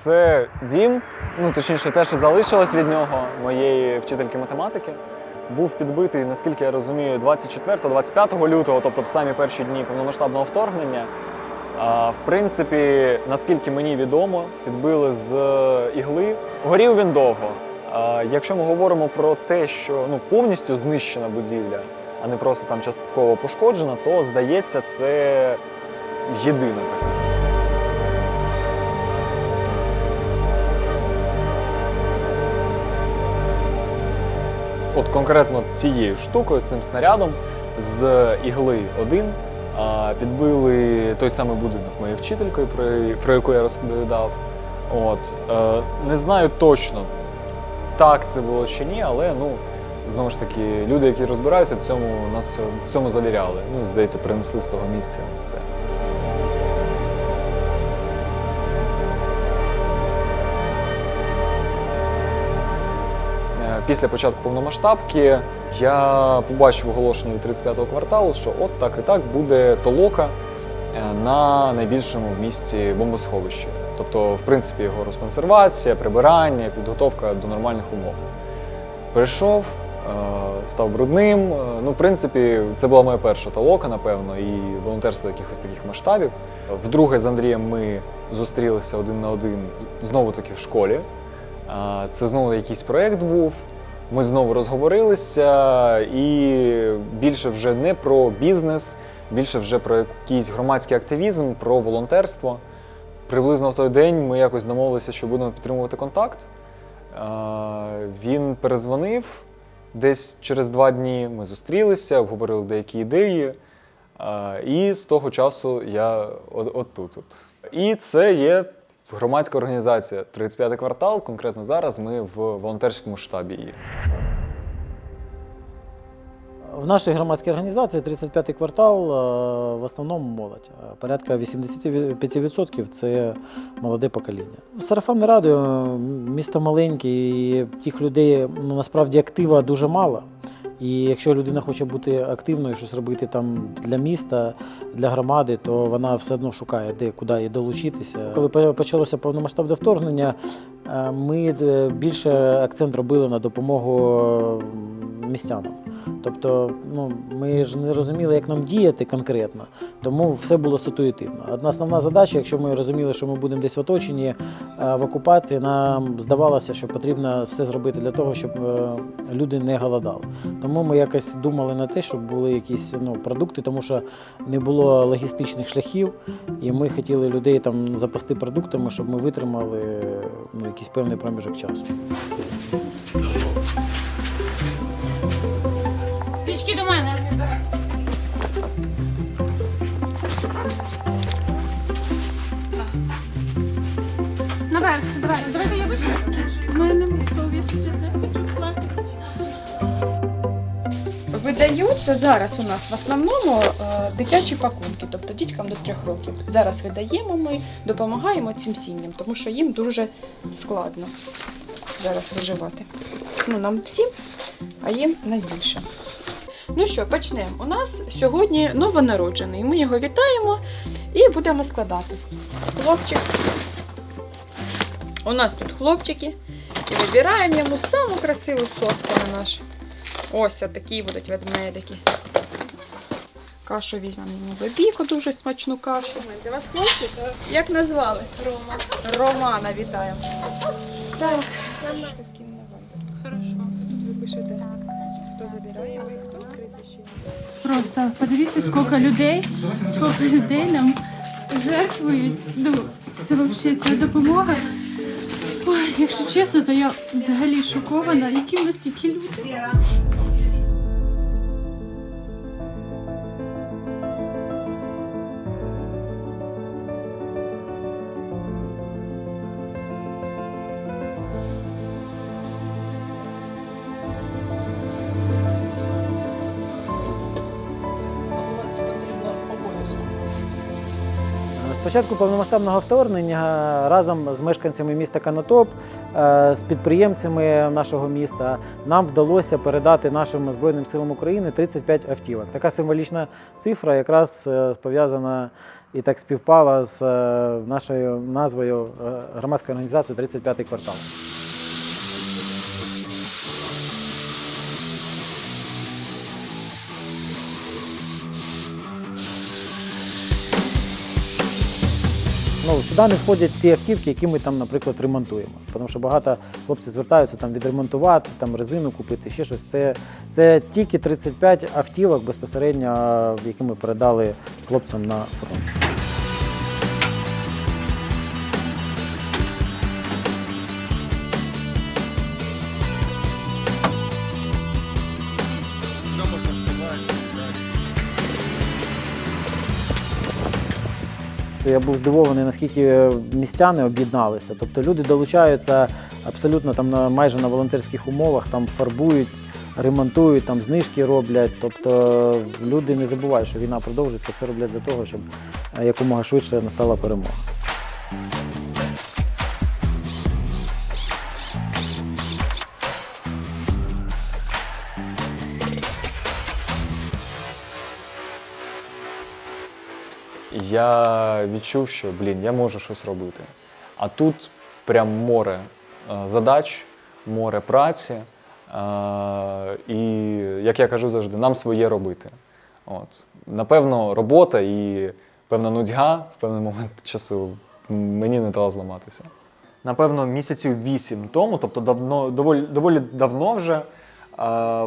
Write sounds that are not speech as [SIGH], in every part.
Це дім, ну точніше, те, що залишилось від нього, моєї вчительки математики. Був підбитий, наскільки я розумію, 24-25 лютого, тобто в самі перші дні повномасштабного вторгнення. В принципі, наскільки мені відомо, підбили з ігли. Горів він довго. Якщо ми говоримо про те, що ну, повністю знищена будівля, а не просто там частково пошкоджена, то здається, це єдина така. От конкретно цією штукою, цим снарядом з ігли 1 підбили той самий будинок моєю вчителькою, про, про яку я розповідав. От, е, не знаю точно, так це було чи ні, але ну, знову ж таки, люди, які розбираються в цьому, нас в цьому- завіряли. Ну здається, принесли з того місця ось це. Після початку повномасштабки я побачив оголошення від 35-го кварталу, що от так і так буде толока е, на найбільшому в місті бомбосховищі. Тобто, в принципі, його розконсервація, прибирання, підготовка до нормальних умов. Прийшов, е, став брудним. Е, Ну, в принципі, це була моя перша толока, напевно, і волонтерство якихось таких масштабів. Вдруге з Андрієм ми зустрілися один на один знову таки в школі. Це знову якийсь проєкт був. Ми знову розговорилися, і більше вже не про бізнес, більше вже про якийсь громадський активізм, про волонтерство. Приблизно в той день ми якось домовилися, що будемо підтримувати контакт. Він перезвонив. Десь через два дні ми зустрілися, обговорили деякі ідеї. І з того часу я от, тут. От. І це є громадська організація 35 квартал. Конкретно зараз ми в волонтерському штабі її. В нашій громадській організації 35-й квартал е, в основному молодь. Е, Порядка 85% це молоде покоління. Сарафанне радіо, місто маленьке, і тих людей ну, насправді актива дуже мало. І якщо людина хоче бути активною, щось робити там для міста, для громади, то вона все одно шукає, де куди їй долучитися. Коли почалося повномасштабне вторгнення, е, ми більше акцент робили на допомогу містянам. Тобто, ну, ми ж не розуміли, як нам діяти конкретно, тому все було ситуативно. Одна основна задача, якщо ми розуміли, що ми будемо десь в оточенні е, в окупації, нам здавалося, що потрібно все зробити для того, щоб е, люди не голодали. Тому ми якось думали на те, щоб були якісь ну, продукти, тому що не було логістичних шляхів, і ми хотіли людей там запасти продуктами, щоб ми витримали ну, якийсь певний проміжок часу. Наверх, давай, давайте я вийшла. У мене немає совісті, чесно, я хочу плакати. Видаються зараз у нас в основному е, дитячі пакунки, тобто діткам до трьох років. Зараз видаємо ми, допомагаємо цим сім'ям, тому що їм дуже складно зараз виживати. Ну, нам всім, а їм найбільше. Ну що, почнемо. У нас сьогодні новонароджений. Ми його вітаємо і будемо складати. Хлопчик. У нас тут хлопчики. І вибираємо йому саму красиву соску на наш. Ось такі будуть ведмедики. Кашу візьмемо йому бебіку, дуже смачну кашу. Для вас хлопці? Як назвали? Рома. Романа вітаємо. Так. Хорошо. Ви пишете, хто забирає. Просто подивіться, скільки людей, скільки людей нам жертвують. Ну, це взагалі ця допомога. Ой, якщо чесно, то я взагалі шокована, які в нас тільки люди. Початку повномасштабного вторгнення разом з мешканцями міста Канатоп, е, з підприємцями нашого міста нам вдалося передати нашим Збройним силам України 35 автівок. Така символічна цифра якраз е, пов'язана і так співпала з е, нашою назвою е, громадської організації «35-й квартал. Ну, сюди не входять ті автівки, які ми там, наприклад, ремонтуємо. Тому що багато хлопців звертаються там відремонтувати, там резину купити, ще щось. Це, це тільки 35 автівок безпосередньо, які ми передали хлопцям на фронт. Я був здивований, наскільки містяни об'єдналися. Тобто люди долучаються абсолютно там на майже на волонтерських умовах, там фарбують, ремонтують, там знижки роблять. Тобто люди не забувають, що війна продовжується. Це роблять для того, щоб е, якомога швидше настала перемога. Я відчув, що блін, я можу щось робити. А тут прям море е, задач, море праці. е, І, як я кажу завжди, нам своє робити. От. Напевно, робота і певна нудьга в певний момент [LAUGHS] часу мені не дала зламатися. Напевно, місяців вісім тому, тобто давно, доволі, доволі давно вже, е,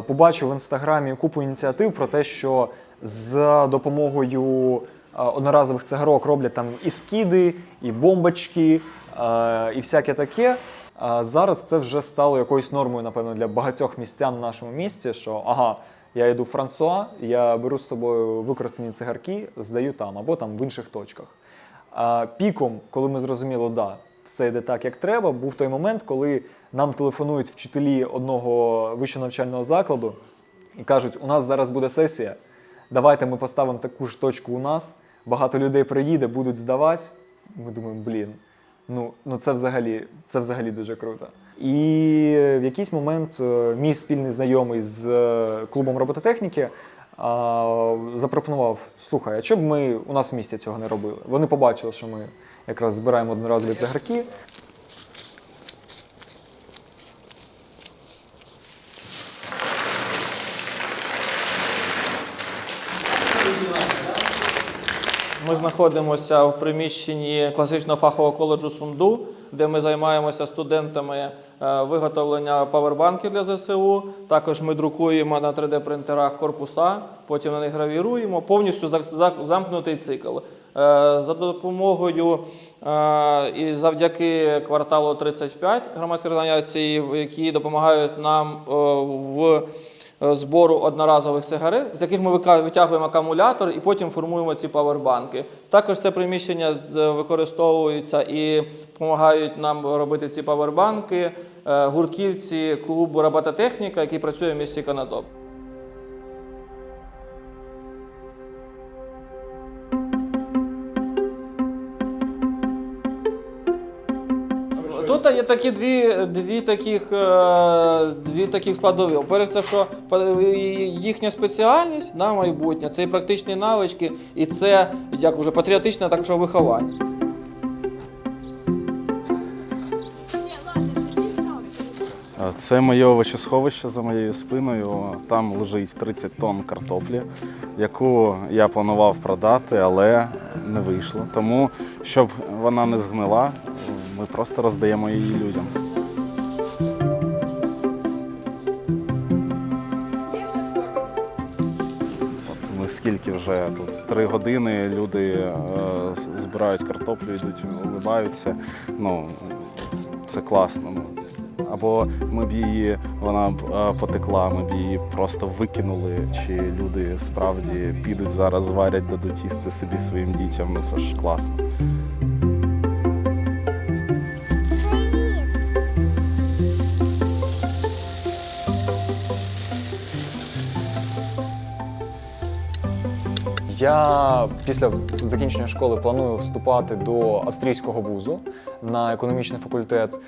побачив в інстаграмі купу ініціатив про те, що за допомогою одноразових цигарок роблять там і скиди, і бомбочки, і всяке таке. Зараз це вже стало якоюсь нормою, напевно, для багатьох містян в нашому місті, що ага, я йду в Франсуа, я беру з собою використані цигарки, здаю там або там в інших точках. Піком, коли ми зрозуміли, да, все йде так, як треба, був той момент, коли нам телефонують вчителі одного вищого навчального закладу і кажуть, у нас зараз буде сесія, давайте ми поставимо таку ж точку у нас, багато людей приїде, будуть здавати. Ми думаємо, блін, ну, ну це, взагалі, це взагалі дуже круто. І в якийсь момент е, мій спільний знайомий з е, клубом робототехніки а, запропонував: слухай, а чому б ми у нас в місті цього не робили? Вони побачили, що ми якраз збираємо одноразові цигарки. Ми знаходимося в приміщенні класичного фахового коледжу Сунду, де ми займаємося студентами е, виготовлення павербанків для ЗСУ. Також ми друкуємо на 3D-принтерах корпуса, потім на них гравіруємо. Повністю замкнутий цикл. Е, За допомогою е, і завдяки кварталу 35 громадських організацій, які допомагають нам в збору одноразових сигарет, з яких ми витягуємо акумулятор і потім формуємо ці павербанки. Також це приміщення з- використовується і допомагають нам робити ці павербанки е, гуртківці клубу робототехніка, який працює в місті Канадоп. Тут є такі дві, дві, таких, е, дві таких складові. По-перше, це що їхня спеціальність на майбутнє, це і практичні навички, і це як уже патріотичне так що виховання. Це моє овочесховище за моєю спиною. Там лежить 30 тонн картоплі, яку я планував продати, але не вийшло. Тому, щоб вона не згнила, ми просто роздаємо її людям. От Ми скільки вже тут три години люди е, збирають картоплю, йдуть, улибаються. Ну, це класно. Ну, або ми б її, вона б е, потекла, ми б її просто викинули. Чи люди справді підуть зараз, зварять, дадуть їсти собі своїм дітям. Ну це ж класно. Я після закінчення школи планую вступати до австрійського вузу на економічний факультет.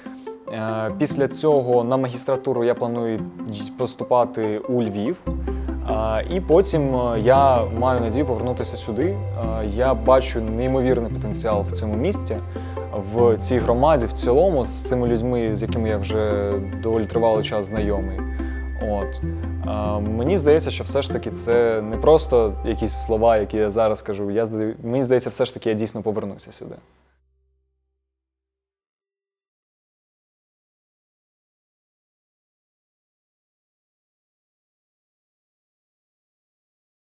Е, Після цього на магістратуру я планую поступати у Львів. І потім е, я маю надію повернутися сюди. Я бачу неймовірний потенціал в цьому місті, в цій громаді в цілому, з цими людьми, з якими я вже доволі тривалий час знайомий. От. А, Мені здається, що все ж таки це не просто якісь слова, які я зараз кажу. Я, здаю- мені здається, все ж таки я дійсно повернуся сюди.